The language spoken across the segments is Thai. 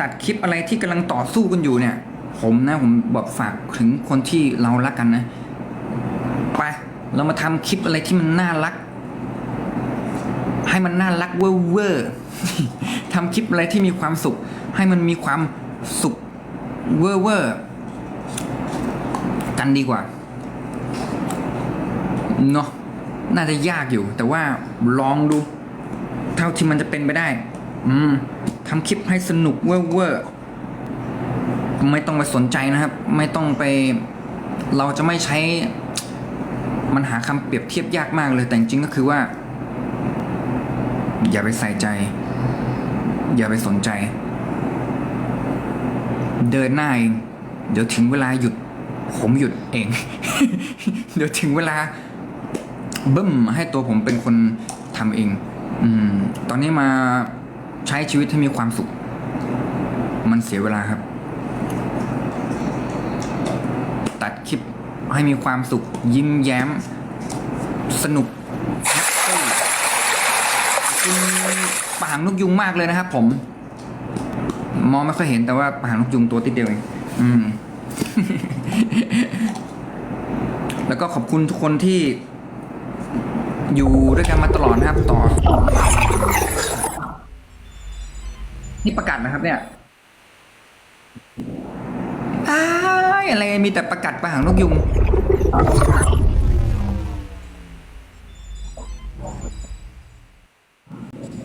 ตัดคลิปอะไรที่กำลังต่อสู้กันอยู่เนี่ย ผมนะผมบอกฝากถึงคนที่เรารักกันนะไปเรามาทำคลิปอะไรที่มันน่ารัก ให้มันน่ารักเวอร์เวอร์ทำคลิปอะไรที่มีความสุข ให้มันมีความสุขเวอร์เวอร์กันดีกว่าเนาะน่าจะยากอยู่ แต่ว่าลองดู เท่าที่มันจะเป็นไปได้ อืม ทำคลิปให้สนุกเวอร์เวอร์ไม่ต้องไปสนใจนะครับ ไม่ต้องไป เราจะไม่ใช้ มันหาคำเปรียบเทียบยากมากเลย แต่จริงก็คือว่า อย่าไปใส่ใจ อย่าไปสนใจ เดินหน้าเองเดี๋ยวถึงเวลาหยุด ผมหยุดเอง เดี๋ยวถึงเวลาบึ้มให้ตัวผมเป็นคนทำเอง อืม ตอนนี้มา ใช้ชีวิตให้มีความสุข มันเสียเวลาครับ ตัดคลิปให้มีความสุข ยิ้มแย้ม สนุกแฮปปี้คุณปางนกยุงมากเลยนะครับผม มองไม่ค่อยเห็นแต่ว่าปางนกยุงตัวติดเดียวเองอืม แล้วก็ขอบคุณทุกคนที่อยู่ด้วยกันมาตลอดนะครับต่อ นี่ประกาศนะครับเนี่ยอ้ายอะไรมีแต่ประกาศประหางนกยุง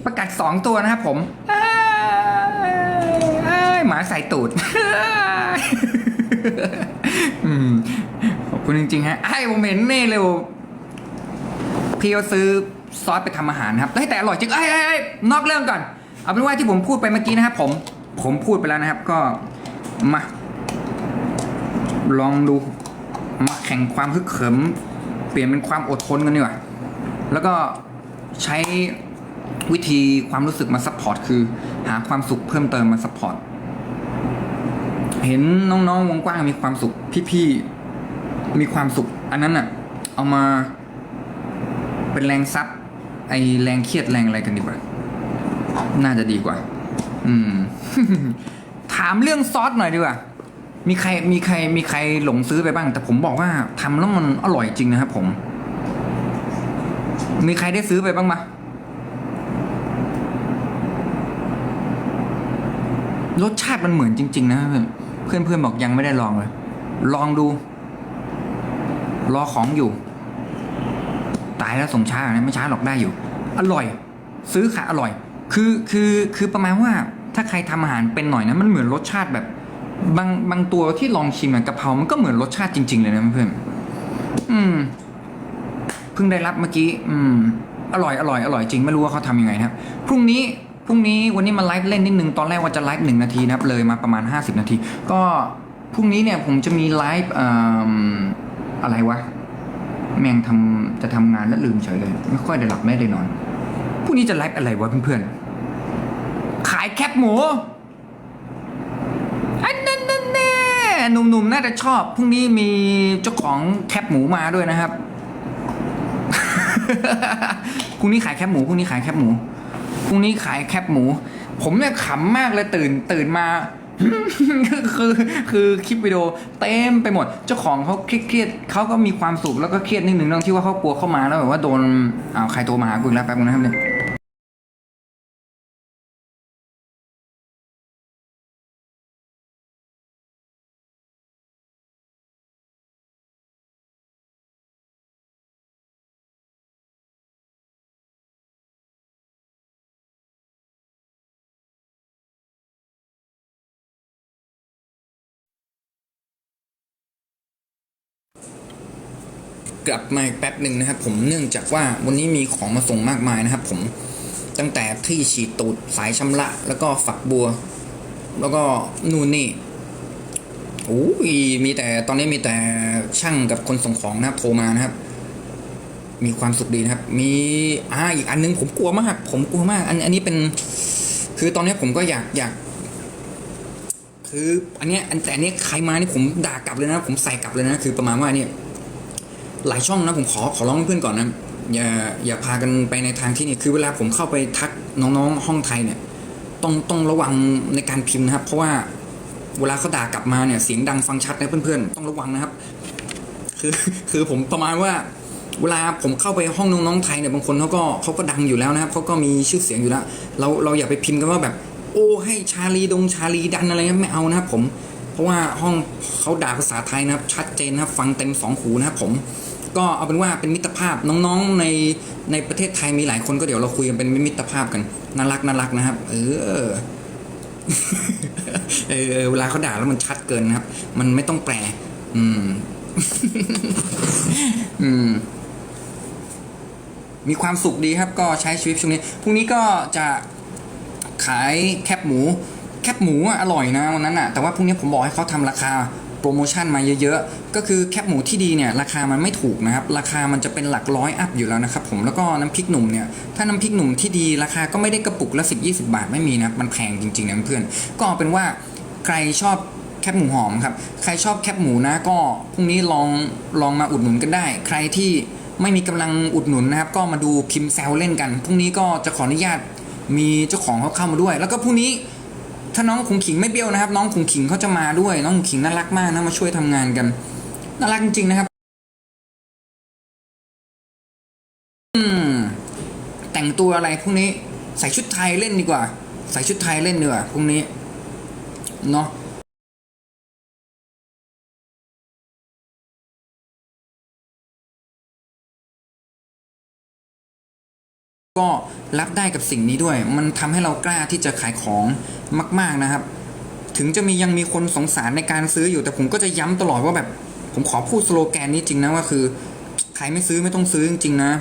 ประกาศสองตัวนะครับผมอ้ายอ้ายหมาใส่ตูดอืมขอบคุณจริงๆฮะไอ้ผมเห็นเน่เลยพี่เขาซื้อซอสไปทำอาหารครับเฮ้ยแต่อร่อยจริงเอ้ยเอ้ยเอ้ยนอกเรื่องก่อน เอาเป็นว่าที่ผมพูดไปเมื่อกี้นะครับผมผมพูดไปแล้วนะครับก็มาลองดูมาแข่งความฮึกเหิม เปลี่ยนเป็นความอดทนกันดีกว่าแล้วก็ใช้วิธีความรู้สึกมาซัพพอร์ตคือ หาความสุขเพิ่มเติมมาซัพพอร์ตเห็นน้องๆวงกว้างมีความสุขพี่ๆมีความสุข อันนั้นอะเอามาเป็นแรงซับไอแรงเครียดแรงอะไรกันดีกว่า น่าจะดีกว่า อืม ถามเรื่องซอสหน่อยดีกว่า มีใครมีใครมีใครหลงซื้อไปบ้าง แต่ผมบอกว่าทำแล้วมันอร่อยจริงนะครับผม มีใครได้ซื้อไปบ้างไหมรสชาติมันเหมือนจริง ๆ นะเพื่อนเพื่อนๆบอกยังไม่ได้ลองเลย ลองดู รอของอยู่ ตายแล้วส่งช้านะไม่ช้าหรอกได้อยู่ อร่อย ซื้อค่ะอร่อย คือคือคือประมาณว่าถ้าใครทำอาหารเป็นหน่อยนะมันเหมือนรสชาติแบบบางบางตัวที่ลองชิมอะกะเพรา มันก็เหมือนรสชาติจริง ๆ เลยนะเพื่อนอืมเพิ่งได้รับเมื่อกี้ อืม อร่อยอร่อยอร่อยจริงไม่รู้ว่าเขาทำยังไงนะครับพรุ่งนี้พรุ่งนี้วันนี้มาไลฟ์เล่นนิดนึงตอนแรกว่าจะไลฟ์หนึ่งนาทีนะครับเลยมาประมาณ 50 นาที ก็พรุ่งนี้เนี่ยผมจะมีไลฟ์อะไรวะ แม่งทำจะทำงานแล้วลืมเฉยเลย ไม่ค่อยได้หลับไม่ได้นอนพรุ่งนี้จะไลฟ์อะไรวะเพื่อนๆายแคปหมูอันนั้นนั่นแน่หนุ่มๆน่าจะชอบพรุ่งนี้มีเจ้าของแคปหมูมาด้วยนะครับพรุ่งนี้ขายแคปหมูพรุ่งนี้ขายแคปหมูพรุ่งนี้ขายแคปหมู ผมเนี่ยขำมากเลยตื่นตื่นมาคือคือคลิปวิดีโอเต็มไปหมด เจ้าของเขาเครียดเขาก็มีความสุขแล้วก็เครียดนิดนึงเรื่องที่ว่าเขากลัวเข้ามาแล้วแบบว่าโดนอ้าวใครโทรมาหากูแล้วแป๊บนึงนะครับเนี่ย กลับมาอีกแป๊บหนึ่งนะครับผมเนื่องจากว่าวันนี้มีของมาส่งมากมายนะครับ ผมตั้งแต่ที่ฉีดตูดสายชำระแล้วก็ฝักบัว แล้วก็นู่นนี่โอ้ยมีแต่ตอนนี้มีแต่ช่างกับคนส่งของนะครับโทรมานะครับ มีความสุขดีนะครับ มีอ่าอีกอันนึงผมกลัวมาก ผมกลัวมาก อันอันนี้เป็น คือตอนนี้ผมก็อยากอยาก คือ อันเนี้ยอันแต่อันนี้ใครมานี่ผมด่ากลับเลยนะ ผมใส่กลับเลยนะ คือประมาณว่าเนี่ย หลายช่องนะผมขอขอร้องเพื่อนก่อนนะอย่าอย่าพากันไปในทางที่นี่คือเวลาผมเข้าไปทักน้องๆห้องไทยเนี่ยต้องต้องระวังในการพิมพ์นะครับ เพราะว่าเวลาเขาด่ากลับมาเนี่ยเสียงดังฟังชัดนะเพื่อนๆ ต้องระวังนะครับ คือคือผมประมาณว่า เวลาผมเข้าไปห้องน้องๆไทยเนี่ยบางคนเขาก็เขาก็ดังอยู่แล้วนะครับเขาก็มีชื่อเสียงอยู่แล้ว เราเราอย่าไปพิมพ์กันว่าแบบ โอ้ให้ชาลีดงชาลีดันอะไรเงี้ยไม่เอานะครับผม เพราะว่าห้องเขาด่าภาษาไทยนะครับ ชัดเจนนะครับ ฟังเต็มสองหูนะครับผม ก็เอาเป็นว่าเป็นมิตรภาพน้องๆในในประเทศไทยมีหลายคนก็เดี๋ยวเราคุยกันเป็นมิตรภาพกันน่ารักน่ารักนะครับ เออเออเวลาเขาด่าแล้วมันชัดเกินนะครับ มันไม่ต้องแปล อืม อืม มีความสุขดีครับ ก็ใช้ชีวิตช่วงนี้พรุ่งนี้ก็จะขายแคบหมู แคบหมูอร่อยนะวันนั้นอะแต่ว่าพรุ่งนี้ผมบอกให้เขาทำราคา รโมชั่นมาเยอะๆ ก็คือแคบหมูที่ดีเนี่ยราคามันไม่ถูกนะครับ ราคามันจะเป็นหลักร้อยอัพอยู่แล้วนะครับผมแล้วก็น้ำพริกหนุ่มเนี่ยถ้าน้ำพริกหนุ่มที่ดีราคาก็ไม่ได้กระปุกละ10 20บาทไม่มีนะมันแพงจริงๆนะเพื่อนก็เอาเป็นว่าใครชอบแคบหมูหอมครับใครชอบแคบหมูนะก็พรุ่งนี้ลองลองมาอุดหนุนกันได้ ใครที่ไม่มีกำลังอุดหนุนนะครับ ก็มาดูพิมพ์แซวเล่นกันพรุ่งนี้ก็จะขออนุญาตมีเจ้าของเขาเข้ามาด้วย แล้วก็พรุ่งนี้ ถ้าน้องขุงขิงไม่เบี้ยวนะครับ น้องขุงขิงเขาจะมาด้วย น้องขุงขิงน่ารักมากนะมาช่วยทำงานกันน่ารักจริงๆนะครับอืมแต่งตัวอะไรพวกนี้ใส่ชุดไทยเล่นดีกว่า ใส่ชุดไทยเล่นดีกว่าพวกนี้เนาะ ก็รับได้กับสิ่งนี้ด้วย มันทำให้เรากล้าที่จะขายของมาก ๆนะครับ ถึงจะมียังมีคนสงสารในการซื้ออยู่ แต่ผมก็จะย้ำตลอดว่าแบบผมขอพูดสโลแกนนี้จริงนะว่าคือใครไม่ซื้อไม่ต้องซื้อจริงๆนะ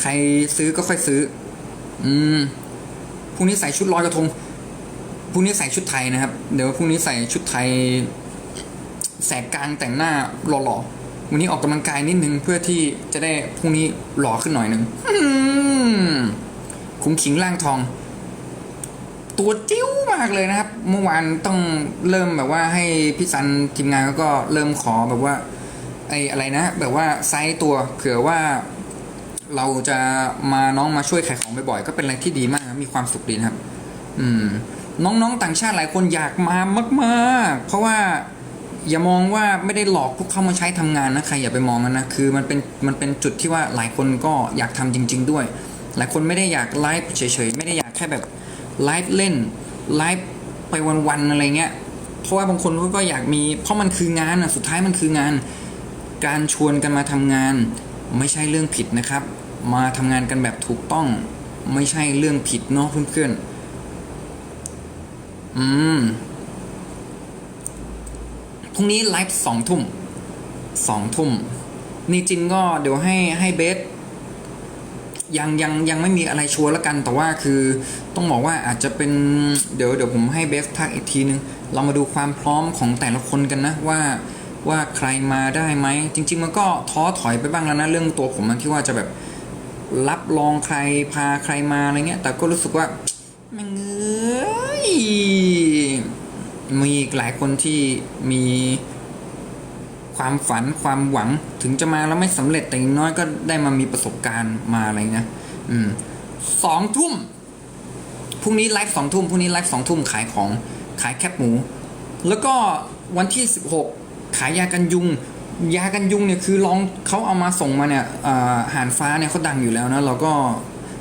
ใครซื้อก็ค่อยซื้อ อืมพรุ่งนี้ใส่ชุดลอยกระทงพรุ่งนี้ใส่ชุดไทยนะครับ เดี๋ยวพรุ่งนี้ใส่ชุดไทย แสกกลางแต่งหน้าหล่อๆ วันนี้ออกกำลังกายนิดนึงเพื่อที่จะได้พรุ่งนี้หล่อขึ้นหน่อยหนึ่งอืมคุ้งขิงล่างทอง ตัวจิ้วมากเลยนะครับ เมื่อวานต้องเริ่มแบบว่าให้พี่ซันทีมงานเขาก็เริ่มขอแบบว่า ไอ้อะไรนะ แบบว่าไซส์ตัวเผื่อว่าเราจะมาน้องมาช่วยขายของบ่อยๆก็เป็นอะไรที่ดีมากมีความสุขดีนะครับ อืม น้องๆต่างชาติหลายคนอยากมามาก ๆ เพราะว่า อย่ามองว่าไม่ได้หลอกพวกเขามาใช้ทำงานนะใครอย่าไปมองกันนะคือมันเป็นมันเป็นจุดที่ว่าหลายคนก็อยากทำจริง ๆ ด้วย หลายคนไม่ได้อยากไลฟ์เฉยๆไม่ได้อยากแค่แบบไลฟ์เล่นไลฟ์ไปวันๆอะไรเงี้ยเพราะว่าบางคนเขาก็อยากมี เพราะมันคืองานอะสุดท้ายมันคืองาน การชวนกันมาทำงาน ไม่ใช่เรื่องผิดนะครับ มาทำงานกันแบบถูกต้องไม่ใช่เรื่องผิดเนาะเพื่อนๆอืม พรุ่งนี้ไลฟ์สองทุ่มสองทุ่มนี่จินก็เดี๋ยวให้ให้เบสยังยังยังไม่มีอะไรชัวร์แล้วกัน แต่ว่าคือต้องบอกว่าอาจจะเป็นเดี๋ยวเดี๋ยวผมให้เบสทักอีกทีนึง เรามาดูความพร้อมของแต่ละคนกันนะว่าว่าใครมาได้ไหม จริง ๆ มันก็ท้อถอยไปบ้างแล้วนะเรื่องตัวผมมันที่ว่าจะแบบรับรองใครพาใครมาอะไรเงี้ย แต่ก็รู้สึกว่าแมันเอ้ย มีอีกหลายคนที่มีความฝันความหวังถึงจะมาแล้วไม่สำเร็จแต่อย่างน้อยก็ได้มามีประสบการณ์มาอะไรเงี้ยอืมสองทุ่มพรุ่งนี้ไลฟ์สองทุ่มพรุ่งนี้ไลฟ์สองทุ่มขายของขายแคบหมู แล้วก็วันที่สิบหกขายยากันยุง ยากันยุงเนี่ยคือลองเขาเอามาส่งมาเนี่ยอ่าหานฟ้าเนี่ยเขาดังอยู่แล้วนะเราก็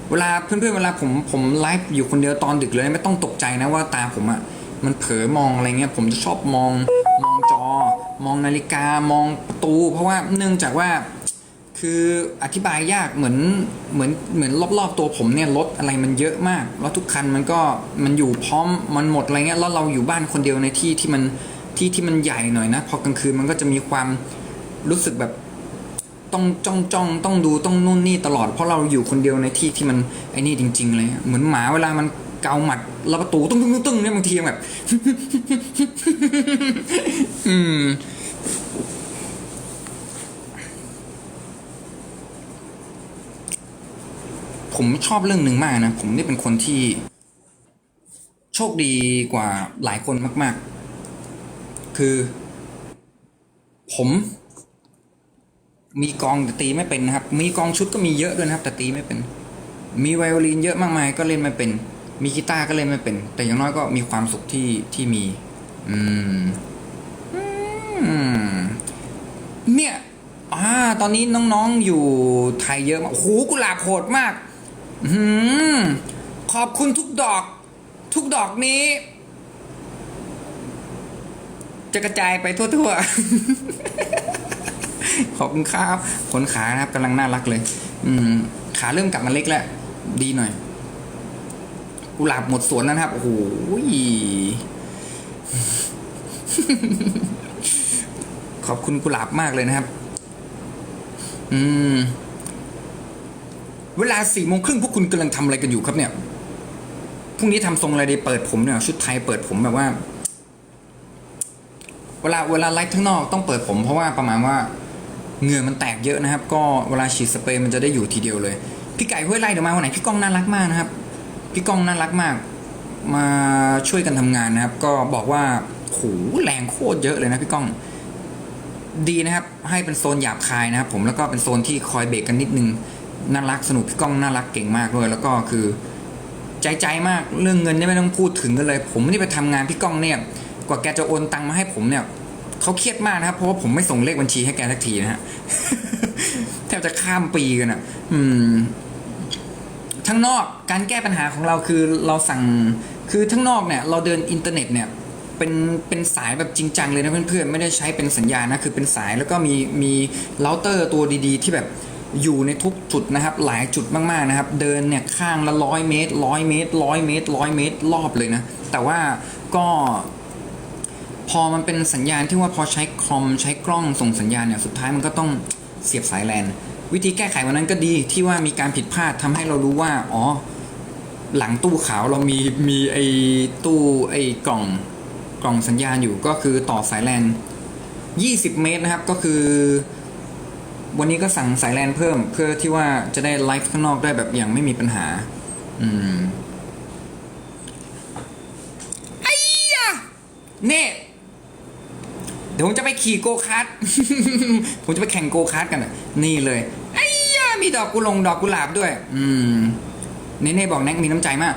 เวลาเพื่อนๆเวลาผมผมไลฟ์อยู่คนเดียวตอนดึกเลยไม่ต้องตกใจนะว่าตาผมอะ มันเผลอมองอะไรเงี้ยผมจะชอบมองมองจอ มองนาฬิกามองประตู เพราะว่าเนื่องจากว่าคืออธิบายยากเหมือนเหมือนเหมือนรอบๆตัวผมเนี่ยรถอะไรมันเยอะมากแล้วทุกคันมันก็มันอยู่พร้อมมันหมดอะไรเงี้ยแล้วเราอยู่บ้านคนเดียวในที่ที่มันที่ที่มันใหญ่หน่อยนะพอกลางคืนมันก็จะมีความรู้สึกแบบต้องจ้องจ้องต้องดูต้องนู่นนี่ตลอดเพราะเราอยู่คนเดียวในที่ที่มันไอ้นี่จริง ๆ เลยเหมือนหมาเวลามัน เกาหมัดแล้วประตูตึ้งตึ้งตึ้งตึ้งเนี่ยบางทีแบบ อืมผมชอบเรื่องหนึ่งมากนะ ผมนี่เป็นคนที่ โชคดีกว่าหลายคนมาก ๆ คือ ผม มีกองแต่ตีไม่เป็นนะครับ มีกองชุดก็มีเยอะด้วยนะครับ แต่ตีไม่เป็น มีไวโอลินเยอะมากมายก็เล่นไม่เป็น มีกีตาร์ก็เล่นไม่เป็น แต่อย่างน้อยก็มีความสุขที่ที่มี อืมเนี่ยอ่าตอนนี้น้องๆอยู่ไทยเยอะมากโอ้โหกุหลาบโหดมาก อืมขอบคุณทุกดอก ทุกดอกนี้ จะกระจายไปทั่วๆ ขอบคุณครับขนขานะครับกำลังน่ารักเลย อืม ขาเริ่มกลับมาเล็กแล้ว ดีหน่อย กุหลาบหมดสวนแล้วนะครับ โอ้โหขอบคุณกุหลาบมากเลยนะครับ อืม เวลาสี่โมงครึ่งพวกคุณกำลังทำอะไรกันอยู่ครับเนี่ย พรุ่งนี้ทำทรงอะไรดีเปิดผมเนี่ย ชุดไทยเปิดผมแบบว่า เวลาเวลาไลฟ์ข้างนอกต้องเปิดผม เพราะว่าประมาณว่าเหงื่อมันแตกเยอะนะครับ ก็เวลาฉีดสเปรย์มันจะได้อยู่ทีเดียวเลย พี่ไก่ห้วยไร่เดี๋ยวมาวันไหนพี่ก้องน่ารักมากนะครับ พี่ก้องน่ารักมาก มาช่วยกันทำงานนะครับ ก็บอกว่าโหแรงโคตรเยอะเลยนะพี่ก้อง ดีนะครับ ให้เป็นโซนหยาบคายนะครับ ผมแล้วก็เป็นโซนที่คอยเบรกกันนิดนึงน่ารักสนุกพี่ก้องน่ารักเก่งมากด้วยแล้วก็คือ ใจใจมากเรื่องเงินนี่ไม่ต้องพูดถึงกันเลย ผมไม่ได้ไปทำงานพี่ก้องเนี่ย กว่าแกจะโอนตังมาให้ผมเนี่ยเขาเครียดมากนะครับเพราะว่าผมไม่ส่งเลขบัญชีให้แกสักทีนะฮะแทบจะข้ามปีกันอะ อืม ทั้งนอกการแก้ปัญหาของเราคือเราสั่งคือทั้งนอกเนี่ยเราเดินอินเทอร์เน็ตเนี่ยเป็นเป็นสายแบบจริงจังเลยนะเพื่อนๆไม่ได้ใช้เป็นสัญญาณนะคือเป็นสายแล้วก็มีมีเราเตอร์ตัวดีๆ ที่แบบอยู่ในทุกจุดนะครับ หลายจุดมากๆนะครับ เดินเนี่ยข้างละร้อยเมตรร้อยเมตรร้อยเมตรร้อยเมตรรอบเลยนะ แต่ว่าก็พอมันเป็นสัญญาณที่ว่าพอใช้คอมใช้กล้องส่งสัญญาณเนี่ยสุดท้ายมันก็ต้องเสียบสายแลน วิธีแก้ไขวันนั้นก็ดีที่ว่ามีการผิดพลาดทำให้เรารู้ว่า อ๋อ หลังตู้ขาวเรามีมีไอ้ตู้ไอ้กล่องกล่องสัญญาณอยู่ก็คือต่อสายแลน20 เมตรนะครับก็คือ วันนี้ก็สั่งสายแลนเพิ่ม เพื่อที่ว่าจะได้ไลฟ์ข้างนอกได้แบบอย่างไม่มีปัญหา อืมไอ้ยะเน่ เดี๋ยวผมจะไปขี่โกคาร์ดผมจะไปแข่งโกคาร์ดกันนี่เลยไอ้ยะมีดอกกุหลงดอกกุหลาบด้วย อืมเนเน่บอกแน็กมีน้ำใจมาก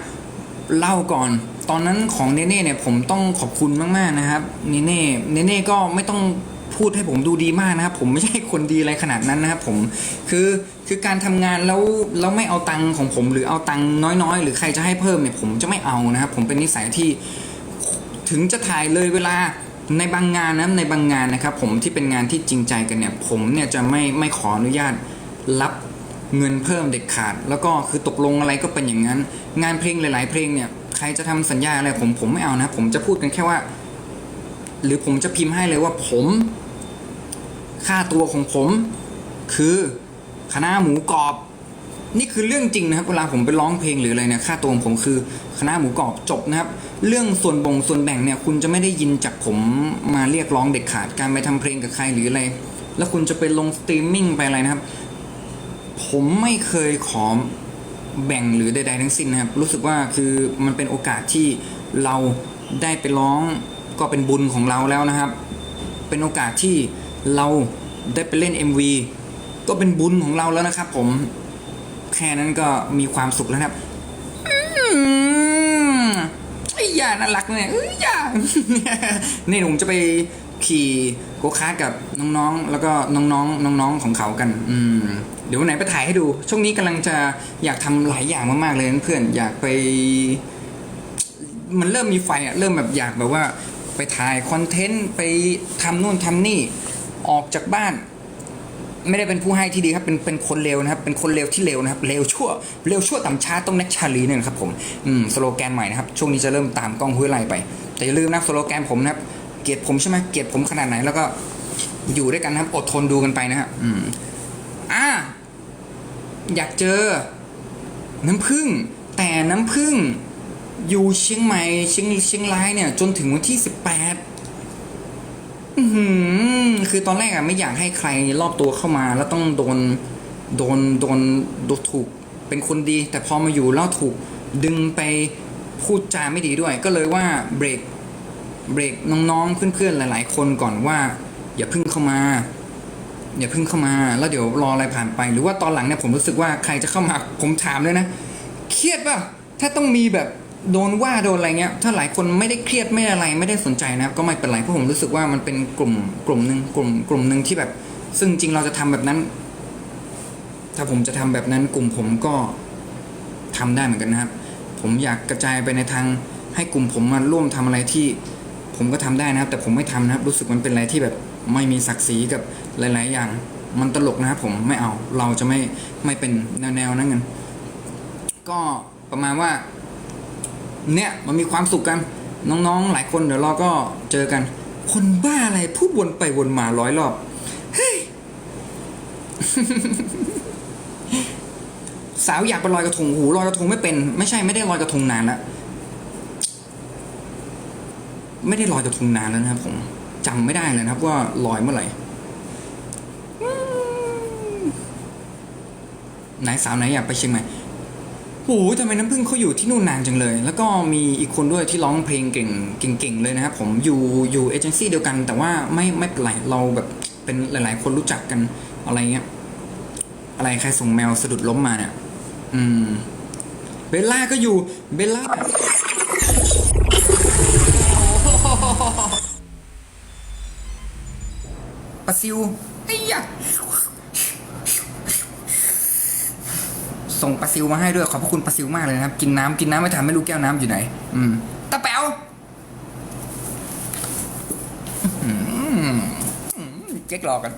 เล่าก่อน ตอนนั้นของเนเน่เนี่ยผมต้องขอบคุณมากๆนะครับ เนเน่เนเน่ก็ไม่ต้องพูดให้ผมดูดีมากนะครับ ผมไม่ใช่คนดีอะไรขนาดนั้นนะครับผมคือคือการทำงานแล้วแล้วไม่เอาตังค์ของผมหรือเอาตังค์น้อยๆ หรือใครจะให้เพิ่มเนี่ยผมจะไม่เอานะครับ ผมเป็นนิสัยที่ถึงจะถ่ายเลยเวลา ในบางงานนะในบางงานนะครับผมที่เป็นงานที่จริงใจกันเนี่ยผมเนี่ยจะไม่ไม่ขออนุญาตรับเงินเพิ่มเด็ดขาด แล้วก็คือตกลงอะไรก็เป็นอย่างนั้น งานเพลงหลาย ๆ เพลงเนี่ยใครจะทำสัญญาอะไรผมผมไม่เอานะ ผมจะพูดกันแค่ว่า หรือผมจะพิมพ์ให้เลยว่าผม ค่าตัวของผม คือคณะหมูกรอบ นี่คือเรื่องจริงนะครับเวลาผมไปร้องเพลงหรืออะไรเนี่ยค่าตัวของผมคือคณะหมูกรอบจบนะครับ เรื่องส่วนบ่งส่วนแบ่งเนี่ยคุณจะไม่ได้ยินจากผมมาเรียกร้องเด็ดขาดการไปทำเพลงกับใครหรืออะไร แล้วคุณจะไปลงสตรีมมิ่งไปอะไรนะครับ ผมไม่เคยขอแบ่งหรือใดๆทั้งสิ้นนะครับ รู้สึกว่าคือมันเป็นโอกาสที่เราได้ไปร้องก็เป็นบุญของเราแล้วนะครับ เป็นโอกาสที่เราได้ไปเล่น MV ก็เป็นบุญของเราแล้วนะครับผม แค่นั้นก็มีความสุขแล้วนะครับอืมไอ้ยาน่ารักเนี่ยเอ้ยยานี่ผมจะไปขี่โกคาร์ทกับน้องๆ แล้วก็น้องๆ น้องๆ ของเขากัน อืม เดี๋ยววันไหนไปถ่ายให้ดู ช่วงนี้กำลังจะอยากทำหลายอย่างมากๆ เลยนะเพื่อน อยากไป มันเริ่มมีไฟอะเริ่มแบบอยากแบบว่า ไปถ่ายคอนเทนต์ ไปทำนู่นทำนี่ ออกจากบ้าน ไม่ได้เป็นผู้ให้ที่ดีครับ เป็นเป็นคนเลวนะครับ เป็นคนเลวที่เลวนะครับเลวชั่วเลวชั่วต่ำช้าต้องแน็กชาลีเนี่ยนะครับผมอืมสโลแกนใหม่นะครับ ช่วงนี้จะเริ่มตามกล้องห้วยไล่ไป แต่อย่าลืมนะสโลแกนผมนะครับ เกลียดผมใช่ไหมเกลียดผมขนาดไหนแล้วก็อยู่ด้วยกันนะครับอดทนดูกันไปนะครับอืมอ่าอยากเจอ น้ำผึ้งแต่น้ำผึ้งอยู่เชียงใหม่เชียงเชียงรายเนี่ย จนถึงวันที่สิบแปด คือตอนแรกอะไม่อยากให้ใครรอบตัวเข้ามา แล้วต้องโดนโดนโดนโดนถูกเป็นคนดี แต่พอมาอยู่แล้วถูกดึงไปพูดจาไม่ดีด้วย ก็เลยว่าเบรกเบรกน้องๆเพื่อนๆหลาย ๆ คนก่อนว่า อย่าพึ่งเข้ามา อย่าพึ่งเข้ามา แล้วเดี๋ยวรออะไรผ่านไป หรือว่าตอนหลังเนี่ยผมรู้สึกว่าใครจะเข้ามาผมถามเลยนะ เครียดป่ะถ้าต้องมีแบบ โดนว่าโดนอะไรเงี้ย ถ้าหลายคนไม่ได้เครียดไม่ได้อะไรไม่ได้สนใจนะครับ ก็ไม่เป็นไรเพราะผมรู้สึกว่ามันเป็นกลุ่มกลุ่มหนึ่งกลุ่มกลุ่มหนึ่งที่แบบ ซึ่งจริงเราจะทำแบบนั้น ถ้าผมจะทำแบบนั้นกลุ่มผมก็ทำได้เหมือนกันนะครับ ผมอยากกระจายไปในทางให้กลุ่มผมมาร่วมทำอะไรที่ ผมก็ทำได้นะครับ แต่ผมไม่ทำนะครับ รู้สึกมันเป็นอะไรที่แบบไม่มีศักดิ์ศรีกับหลาย ๆ อย่าง มันตลกนะครับผมไม่เอาเราจะไม่ไม่เป็นแนวแนวๆนั้นกันก็ประมาณว่า เนี่ยมันมีความสุขกัน น้องๆ หลายคนเดี๋ยวเราก็เจอกัน คนบ้าอะไรพูดวนไปวนมาร้อยรอบเฮ้ยสาวอยากไปลอยกระทงหูลอยกระทงไม่เป็น ไม่ใช่ไม่ได้ลอยกระทงนานแล้วไม่ได้ลอยกระทงนานแล้วนะครับผมจำไม่ได้เลยนะครับว่าลอยเมื่อไหร่ไหนสาวไหนอยากไปเชียงใหม่ โอ้ยทำไมน้ำพึ่งเขาอยู่ที่นู่นนานจังเลย แล้วก็มีอีกคนด้วยที่ร้องเพลงเก่งเก่งๆเลยนะครับผมอยู่อยู่เอเจนซี่เดียวกัน แต่ว่าไม่ไม่เป็นไรเราแบบเป็นหลาย ๆ คนรู้จักกันอะไรเงี้ยอะไรใครส่งแมวสะดุดล้มมาเนี่ยอืมเบลล่าก็อยู่เบลล่าปลาซิวไอ้ยะ ส่งปลาซิวมาให้ด้วยขอบพระคุณปลาซิวมากเลยนะครับ กินน้ำกินน้ำไม่ทันไม่รู้แก้วน้ำอยู่ไหน อืมตะแป๋วอืมเจ๊กหลอกกัน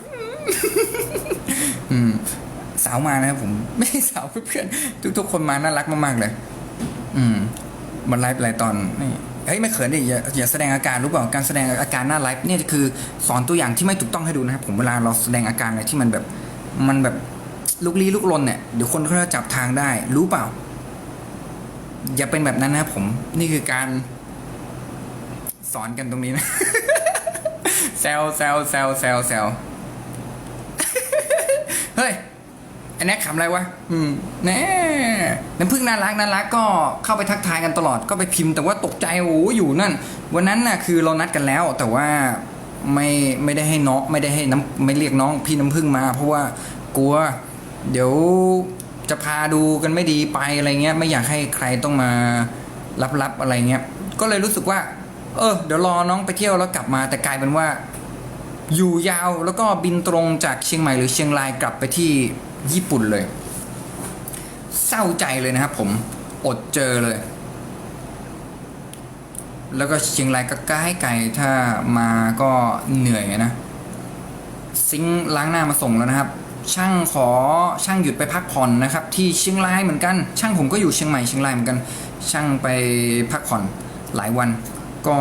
อืมสาวมานะครับผมไม่ใช่สาวเพื่อนๆทุกคนมาน่ารักมากๆเลย อืมมันไลฟ์หลายตอนนี่เฮ้ยไม่เขินดิอย่าอย่าแสดงอาการรู้เปล่าการแสดงอาการหน้าไลฟ์เนี่ยคือสอนตัวอย่างที่ไม่ถูกต้องให้ดูนะครับผมเวลาเราแสดงอาการอะไรที่มันแบบมันแบบ ลุกลี้ลุกลนเนี่ยเดี๋ยวคนเขาจะจับทางได้ รู้เปล่า อย่าเป็นแบบนั้นนะผม นี่คือการ สอนกันตรงนี้นะแซวแซวแซวแซวแซวเฮ้ยอันนี้ขำอะไรวะ อืมแน่น้ำพึ่งน่ารักน่ารักก็เข้าไปทักทายกันตลอดก็ไปพิมพ์แต่ว่าตกใจโอ้อยู่นั่น วันนั้นน่ะคือเรานัดกันแล้ว แต่ว่าไม่ไม่ได้ให้น้องไม่ได้ให้น้ำไม่เรียกน้องพี่น้ำพึ่งมา เพราะว่ากลัว เดี๋ยวจะพาดูกันไม่ดีไปอะไรเงี้ย ไม่อยากให้ใครต้องมารับๆอะไรเงี้ย ก็เลยรู้สึกว่า เออ เดี๋ยวรอน้องไปเที่ยวแล้วกลับมา แต่กลายเป็นว่า อยู่ยาวแล้วก็บินตรงจากเชียงใหม่หรือเชียงรายกลับไปที่ญี่ปุ่นเลย เศร้าใจเลยนะครับผมอดเจอเลย แล้วก็เชียงรายก็ใกล้ไกลถ้ามาก็เหนื่อยนะ ซิงล้างหน้ามาส่งแล้วนะครับ ช่างขอช่างหยุดไปพักผ่อนนะครับ ที่เชียงรายเหมือนกัน ช่างผมก็อยู่เชียงใหม่เชียงรายเหมือนกัน ช่างไปพักผ่อนหลายวัน ก็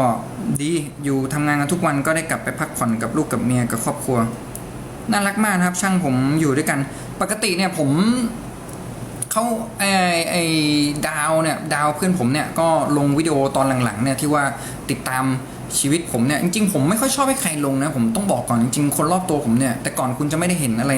ดีอยู่ทำงานกันทุกวันก็ได้กลับไปพักผ่อนกับลูกกับเมียกับครอบครัวน่ารักมากนะครับ ช่างผมอยู่ด้วยกัน ปกติเนี่ยผมเขาไอไอดาวเนี่ยดาวเพื่อนผมเนี่ยก็ลงวิดีโอตอนหลังๆเนี่ยที่ว่าติดตาม ชีวิตผมเนี่ยจริงๆผมไม่ค่อยชอบให้ใครลงนะผมต้องบอกก่อนจริงๆคนรอบตัวผมเนี่ยแต่ก่อนคุณจะไม่ได้เห็นอะไร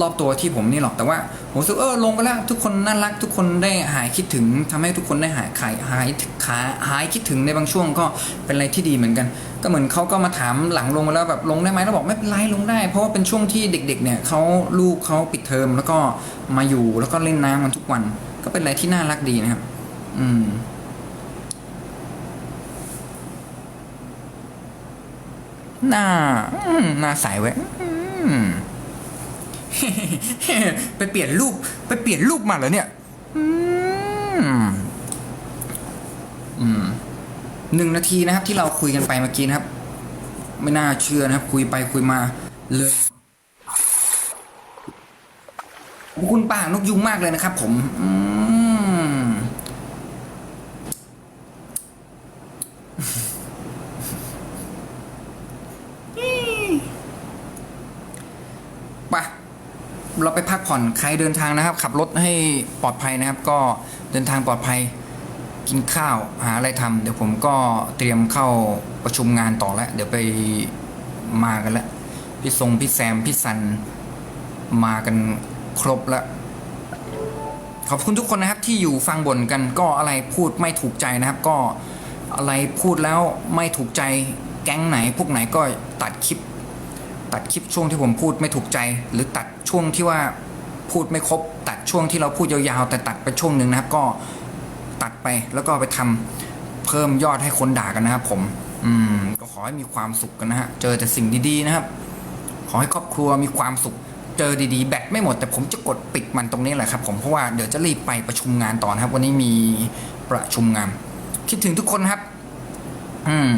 รอบตัวที่ผมนี่หรอกแต่ว่าผมรู้สึกเออลงไปแล้วทุกคนน่ารักทุกคนได้หายคิดถึงทำให้ทุกคนได้หายขายหายขาหายคิดถึงในบางช่วงก็เป็นอะไรที่ดีเหมือนกัน ก็เหมือนเขาก็มาถามหลังลงมาแล้วแบบลงได้ไหมเราบอกไม่เป็นไรลงได้ เพราะว่าเป็นช่วงที่เด็ก ๆ เนี่ยเขาลูกเขาปิดเทอมแล้วก็มาอยู่แล้วก็เล่นน้ำกันทุกวัน ก็เป็นอะไรที่น่ารักดีนะครับ อืม หน้าหน้าใสไว้ยไปเปลี่ยนรูป ไปเปลี่ยนรูปมาเหรอเนี่ยหนึ่งนาทีนะครับ ที่เราคุยกันไปเมื่อกี้นะครับ ไม่น่าเชื่อนะครับ คุยไปคุยมาเลยขอบคุณป้านกยุงมากเลยนะครับ ผม อืม ไปเราไปพัก ผ่อนใครเดินทางนะครับ ขับรถให้ปลอดภัยนะครับ ก็เดินทางปลอดภัยกินข้าวหาอะไรทำเดี๋ยวผมก็เตรียมเข้าประชุมงานต่อแล้ว เดี๋ยวไปมากันแล้วพี่ทรงพี่แซมพี่ซันมากันครบแล้วขอบคุณทุกคนนะครับที่อยู่ฟังบ่นกันก็อะไรพูดไม่ถูกใจนะครับ ก็อะไรพูดแล้วไม่ถูกใจแก๊งไหน พวกไหนก็ตัดคลิป ตัดคลิปช่วงที่ผมพูดไม่ถูกใจ หรือตัดช่วงที่ว่า พูดไม่ครบ ตัดช่วงที่เราพูดยาวๆ แต่ตัดไปช่วงหนึ่งนะครับ ก็ตัดไปแล้วก็ไปทำเพิ่มยอดให้คนด่ากันนะครับ ผม อืม ก็ขอให้มีความสุขกันนะฮะ เจอแต่สิ่งดีๆนะครับ ขอให้ครอบครัวมีความสุข เจอดีๆ แบตไม่หมด แต่ผมจะกดปิดมันตรงนี้แหละครับ ผม เพราะว่าเดี๋ยวจะรีบไปประชุมงานต่อนะครับ วันนี้มีประชุมงาน คิดถึงทุกคนครับ อืม